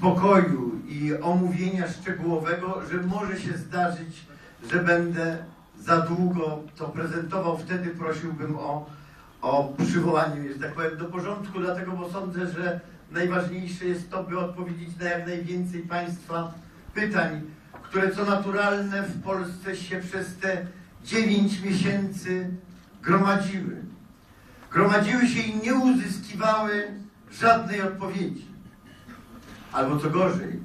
spokoju i omówienia szczegółowego, że może się zdarzyć, że będę za długo to prezentował. Wtedy prosiłbym o, o przywołanie, że tak powiem, do porządku, dlatego, bo sądzę, że najważniejsze jest to, by odpowiedzieć na jak najwięcej Państwa pytań, które co naturalne w Polsce się przez te 9 miesięcy gromadziły. Gromadziły się i nie uzyskiwały żadnej odpowiedzi. Albo co gorzej,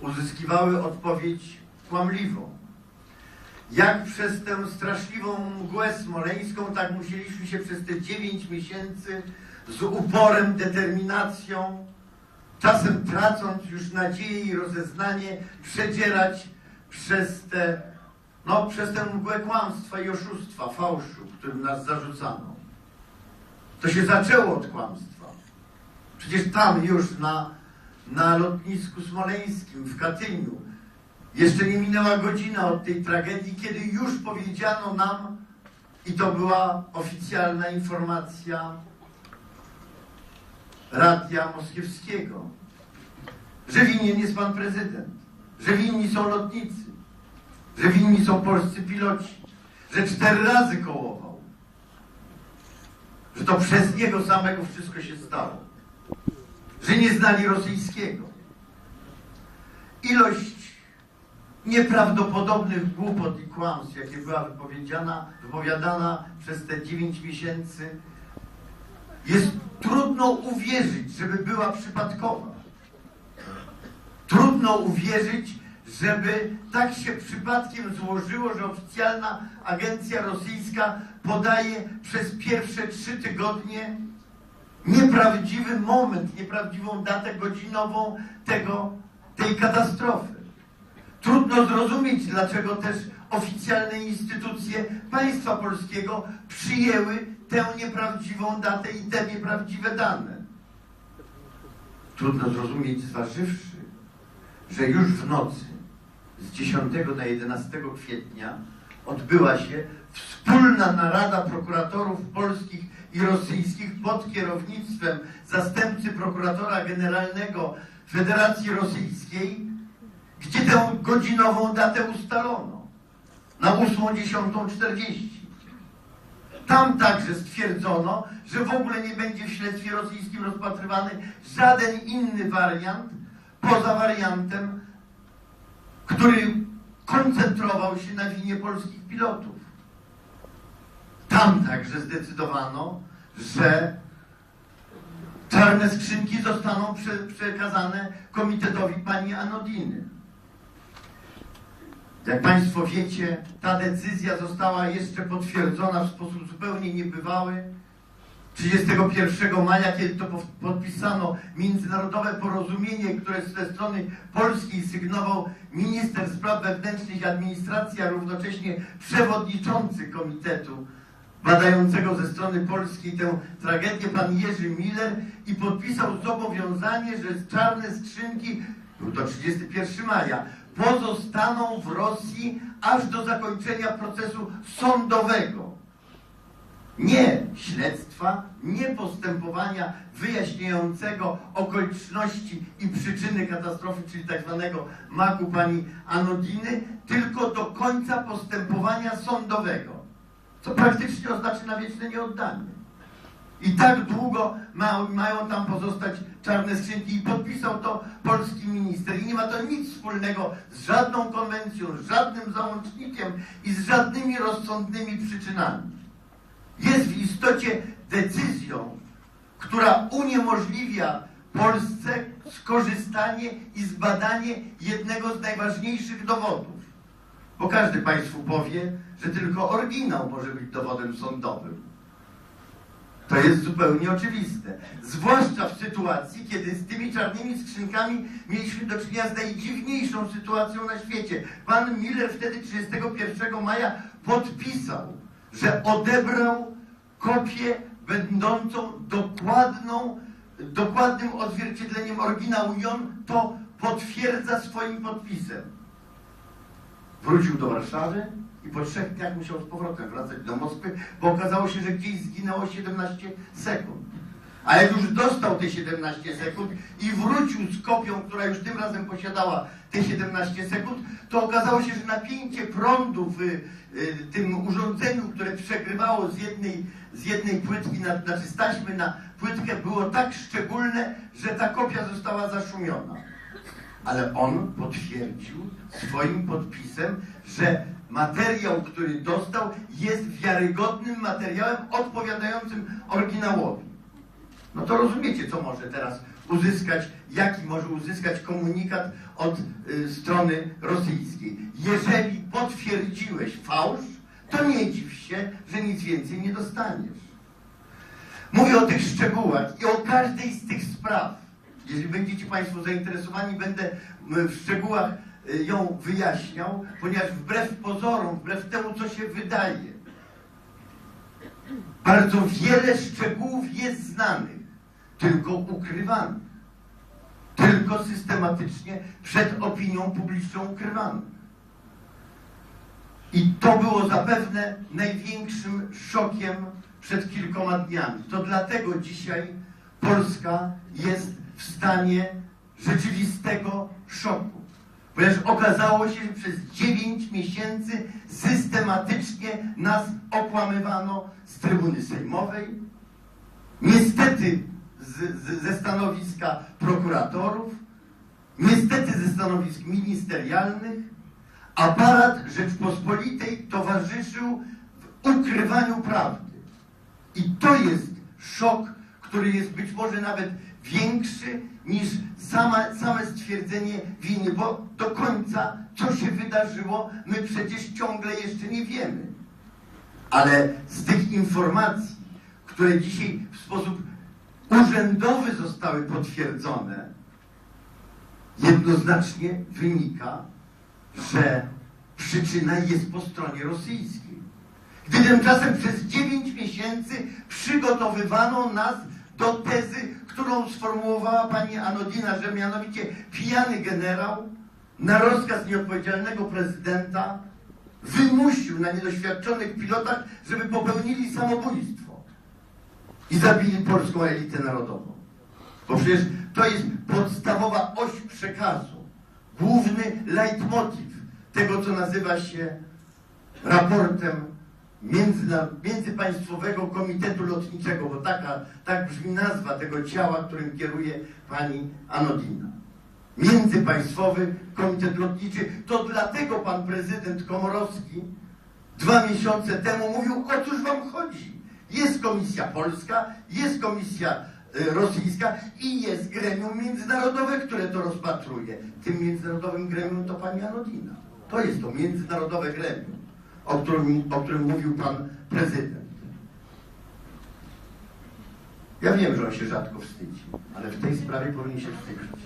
uzyskiwały odpowiedź kłamliwą. Jak przez tę straszliwą mgłę smoleńską, tak musieliśmy się przez te 9 miesięcy z uporem, determinacją, czasem tracąc już nadzieję i rozeznanie, przedzierać przez te, no, przez tę mgłę kłamstwa i oszustwa, fałszu, którym nas zarzucano. To się zaczęło od kłamstwa. Przecież tam już na, na lotnisku smoleńskim w Katyniu. Jeszcze nie minęła godzina od tej tragedii, kiedy już powiedziano nam, i to była oficjalna informacja Radia Moskiewskiego, że winien jest pan prezydent, że winni są lotnicy, że winni są polscy piloci, że cztery razy kołował, że to przez niego samego wszystko się stało, że nie znali rosyjskiego. Ilość nieprawdopodobnych głupot i kłamstw, jakie była wypowiedziana, wypowiadana przez te 9 miesięcy, jest trudno uwierzyć, żeby była przypadkowa. Trudno uwierzyć, żeby tak się przypadkiem złożyło, że oficjalna agencja rosyjska podaje przez pierwsze trzy tygodnie nieprawdziwy moment, nieprawdziwą datę godzinową tego, tej katastrofy. Trudno zrozumieć, dlaczego też oficjalne instytucje państwa polskiego przyjęły tę nieprawdziwą datę i te nieprawdziwe dane. Trudno zrozumieć, zważywszy, że już w nocy z 10 na 11 kwietnia odbyła się wspólna narada prokuratorów polskich i rosyjskich pod kierownictwem zastępcy prokuratora generalnego Federacji Rosyjskiej, gdzie tę godzinową datę ustalono na 8.10.40. Tam także stwierdzono, że w ogóle nie będzie w śledztwie rosyjskim rozpatrywany żaden inny wariant poza wariantem, który koncentrował się na winie polskich pilotów. Tam także zdecydowano, że czarne skrzynki zostaną prze, przekazane komitetowi pani Anodiny. Jak Państwo wiecie, ta decyzja została jeszcze potwierdzona w sposób zupełnie niebywały 31 maja, kiedy to po- podpisano międzynarodowe porozumienie, które ze strony polskiej sygnował minister spraw wewnętrznych i administracji, a równocześnie przewodniczący komitetu badającego ze strony polskiej tę tragedię, pan Jerzy Miller i podpisał zobowiązanie, że czarne skrzynki, był to 31 maja, pozostaną w Rosji aż do zakończenia procesu sądowego. Nie śledztwa, nie postępowania wyjaśniającego okoliczności i przyczyny katastrofy, czyli tak zwanego maku pani Anodiny, tylko do końca postępowania sądowego, co praktycznie oznacza na wieczne nieoddanie. I tak długo ma, mają tam pozostać czarne skrzynki i podpisał to polski minister. I nie ma to nic wspólnego z żadną konwencją, z żadnym załącznikiem i z żadnymi rozsądnymi przyczynami. Jest w istocie decyzją, która uniemożliwia Polsce skorzystanie i zbadanie jednego z najważniejszych dowodów. Bo każdy Państwu powie, że tylko oryginał może być dowodem sądowym. To jest zupełnie oczywiste. Zwłaszcza w sytuacji, kiedy z tymi czarnymi skrzynkami mieliśmy do czynienia z najdziwniejszą sytuacją na świecie. Pan Miller wtedy 31 maja podpisał, że odebrał kopię będącą dokładną, dokładnym odzwierciedleniem oryginału i on to potwierdza swoim podpisem. Wrócił do Warszawy i po trzech dniach musiał z powrotem wracać do Moskwy, bo okazało się, że gdzieś zginęło 17 sekund. A jak już dostał te 17 sekund i wrócił z kopią, która już tym razem posiadała te 17 sekund, to okazało się, że napięcie prądu w y, tym urządzeniu, które przegrywało z jednej, z jednej płytki, na, znaczy z taśmy na płytkę, było tak szczególne, że ta kopia została zaszumiona. Ale on potwierdził swoim podpisem, że materiał, który dostał, jest wiarygodnym materiałem odpowiadającym oryginałowi. No to rozumiecie, co może teraz uzyskać, jaki może uzyskać komunikat od y, strony rosyjskiej. Jeżeli potwierdziłeś fałsz, to nie dziw się, że nic więcej nie dostaniesz. Mówię o tych szczegółach i o każdej z tych spraw. Jeżeli będziecie Państwo zainteresowani, będę w szczegółach y, ją wyjaśniał, ponieważ wbrew pozorom, wbrew temu, co się wydaje, bardzo wiele szczegółów jest znanych, tylko ukrywanych. Tylko systematycznie przed opinią publiczną ukrywanych. I to było zapewne największym szokiem przed kilkoma dniami. To dlatego dzisiaj Polska jest w stanie rzeczywistego szoku. Ponieważ okazało się, że przez 9 miesięcy systematycznie nas okłamywano z trybuny sejmowej, niestety z, z, ze stanowiska prokuratorów, niestety ze stanowisk ministerialnych, aparat Rzeczpospolitej towarzyszył w ukrywaniu prawdy. I to jest szok, który jest być może nawet większy niż sama, same stwierdzenie winy, bo do końca, co się wydarzyło, my przecież ciągle jeszcze nie wiemy. Ale z tych informacji, które dzisiaj w sposób urzędowy zostały potwierdzone, jednoznacznie wynika, że przyczyna jest po stronie rosyjskiej. Gdy tymczasem przez 9 miesięcy przygotowywano nas do tezy, którą sformułowała pani Anodina, że mianowicie pijany generał na rozkaz nieodpowiedzialnego prezydenta wymusił na niedoświadczonych pilotach, żeby popełnili samobójstwo i zabili polską elitę narodową. Bo przecież to jest podstawowa oś przekazu, główny leitmotiv tego, co nazywa się raportem Międzypaństwowego Komitetu Lotniczego, bo taka, tak brzmi nazwa tego ciała, którym kieruje pani Anodina. Międzypaństwowy Komitet Lotniczy. To dlatego pan prezydent Komorowski dwa miesiące temu mówił, o cóż wam chodzi. Jest komisja polska, jest komisja e, rosyjska i jest gremium międzynarodowe, które to rozpatruje. Tym międzynarodowym gremium to pani Anodina. To jest to międzynarodowe gremium, o którym, o którym mówił pan prezydent. Ja wiem, że on się rzadko wstydzi, ale w tej sprawie powinien się wstydzić.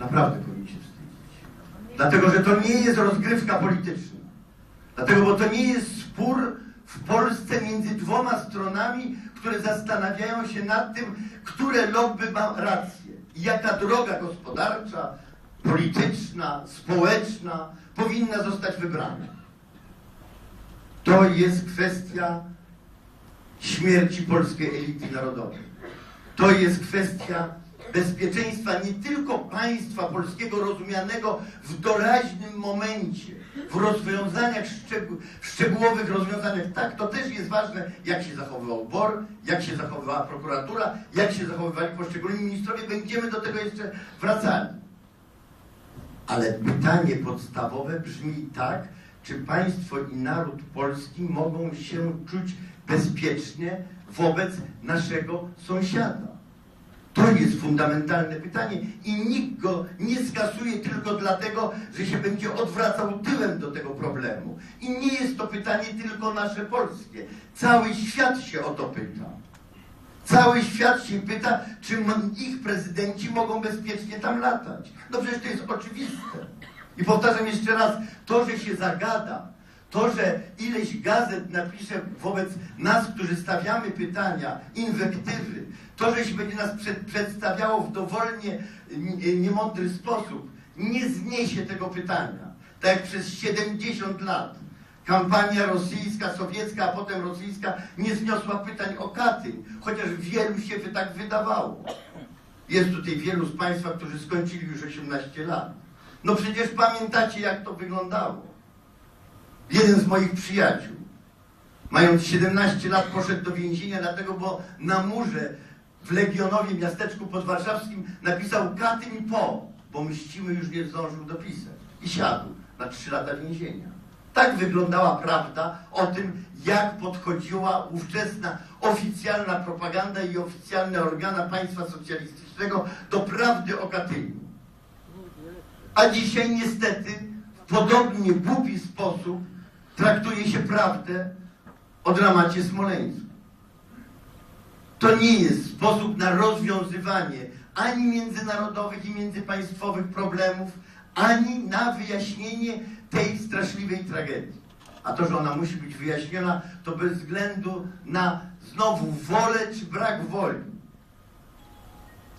Naprawdę powinien się wstydzić. Dlatego, że to nie jest rozgrywka polityczna. Dlatego, bo to nie jest spór w Polsce między dwoma stronami, które zastanawiają się nad tym, które lobby ma rację i jaka droga gospodarcza, polityczna, społeczna powinna zostać wybrana. To jest kwestia śmierci polskiej elity narodowej. To jest kwestia bezpieczeństwa nie tylko państwa polskiego rozumianego w doraźnym momencie, w rozwiązaniach, szczegół, w szczegółowych rozwiązaniach. Tak, to też jest ważne, jak się zachowywał BOR, jak się zachowywała prokuratura, jak się zachowywali poszczególni ministrowie. Będziemy do tego jeszcze wracali. Ale pytanie podstawowe brzmi tak, czy państwo i naród polski mogą się czuć bezpiecznie wobec naszego sąsiada? To jest fundamentalne pytanie i nikt go nie skasuje tylko dlatego, że się będzie odwracał tyłem do tego problemu. I nie jest to pytanie tylko nasze polskie. Cały świat się o to pyta. Cały świat się pyta, czy ich prezydenci mogą bezpiecznie tam latać. No przecież to jest oczywiste. I powtarzam jeszcze raz, to, że się zagada, to, że ileś gazet napisze wobec nas, którzy stawiamy pytania, inwektywy, to, że się będzie nas przed, przedstawiało w dowolnie niemądry sposób, nie zniesie tego pytania. Tak jak przez 70 lat kampania rosyjska, sowiecka, a potem rosyjska nie zniosła pytań o Katyń, chociaż wielu się tak wydawało. Jest tutaj wielu z Państwa, którzy skończyli już 18 lat. No przecież pamiętacie, jak to wyglądało. Jeden z moich przyjaciół, mając 17 lat, poszedł do więzienia, dlatego, bo na murze w Legionowie, miasteczku podwarszawskim, napisał Katyń po, bo Mścimy już nie zdążył dopisać. I siadł na 3 lata więzienia. Tak wyglądała prawda o tym, jak podchodziła ówczesna oficjalna propaganda i oficjalne organa państwa socjalistycznego do prawdy o Katyniu. A dzisiaj niestety w podobnie głupi sposób traktuje się prawdę o dramacie smoleńskim. To nie jest sposób na rozwiązywanie ani międzynarodowych i międzypaństwowych problemów, ani na wyjaśnienie tej straszliwej tragedii. A to, że ona musi być wyjaśniona, to bez względu na znowu wolę czy brak woli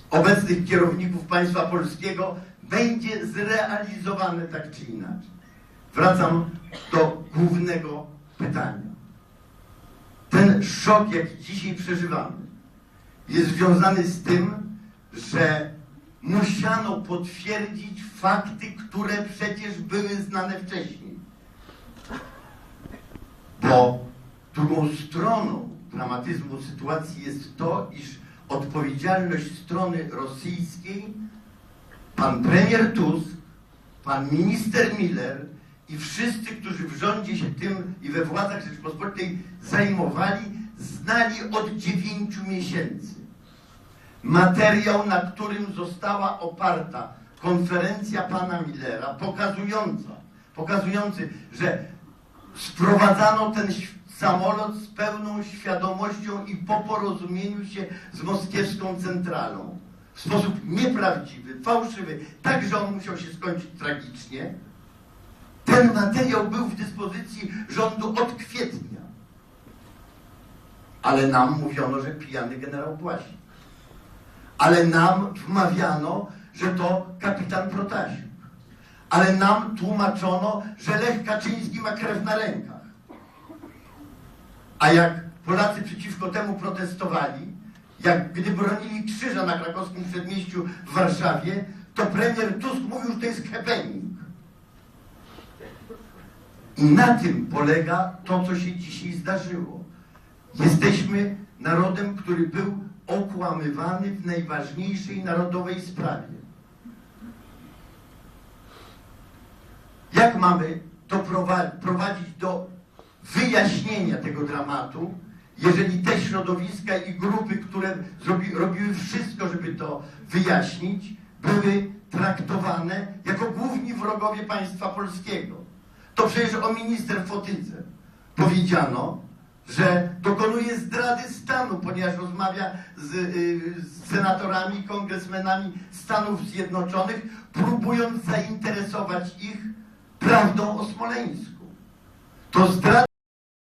obecnych kierowników państwa polskiego będzie zrealizowane tak czy inaczej. Wracam do głównego pytania. Ten szok, jaki dzisiaj przeżywamy, jest związany z tym, że musiano potwierdzić fakty, które przecież były znane wcześniej. Bo drugą stroną dramatyzmu sytuacji jest to, iż odpowiedzialność strony rosyjskiej pan premier Tusk, pan minister Miller i wszyscy, którzy w rządzie się tym i we władzach Rzeczypospolitej zajmowali, znali od dziewięciu miesięcy. Materiał, na którym została oparta konferencja pana Millera, pokazująca, pokazujący, że sprowadzano ten samolot z pełną świadomością i po porozumieniu się z moskiewską centralą. W sposób nieprawdziwy, fałszywy, tak, że on musiał się skończyć tragicznie. Ten materiał był w dyspozycji rządu od kwietnia. Ale nam mówiono, że pijany generał Błasi. Ale nam wmawiano, że to kapitan Protasiuk. Ale nam tłumaczono, że Lech Kaczyński ma krew na rękach. A jak Polacy przeciwko temu protestowali, jak gdy bronili krzyża na krakowskim przedmieściu w Warszawie, to premier Tusk mówił, że to jest happening. I na tym polega to, co się dzisiaj zdarzyło. Jesteśmy narodem, który był okłamywany w najważniejszej narodowej sprawie. Jak mamy to prowa- prowadzić do wyjaśnienia tego dramatu, jeżeli te środowiska i grupy, które zrobi, robiły wszystko, żeby to wyjaśnić, były traktowane jako główni wrogowie państwa polskiego? To przecież o minister Fotydze powiedziano, że dokonuje zdrady stanu, ponieważ rozmawia z, y, z senatorami, kongresmenami Stanów Zjednoczonych, próbując zainteresować ich prawdą o Smoleńsku. To zdrada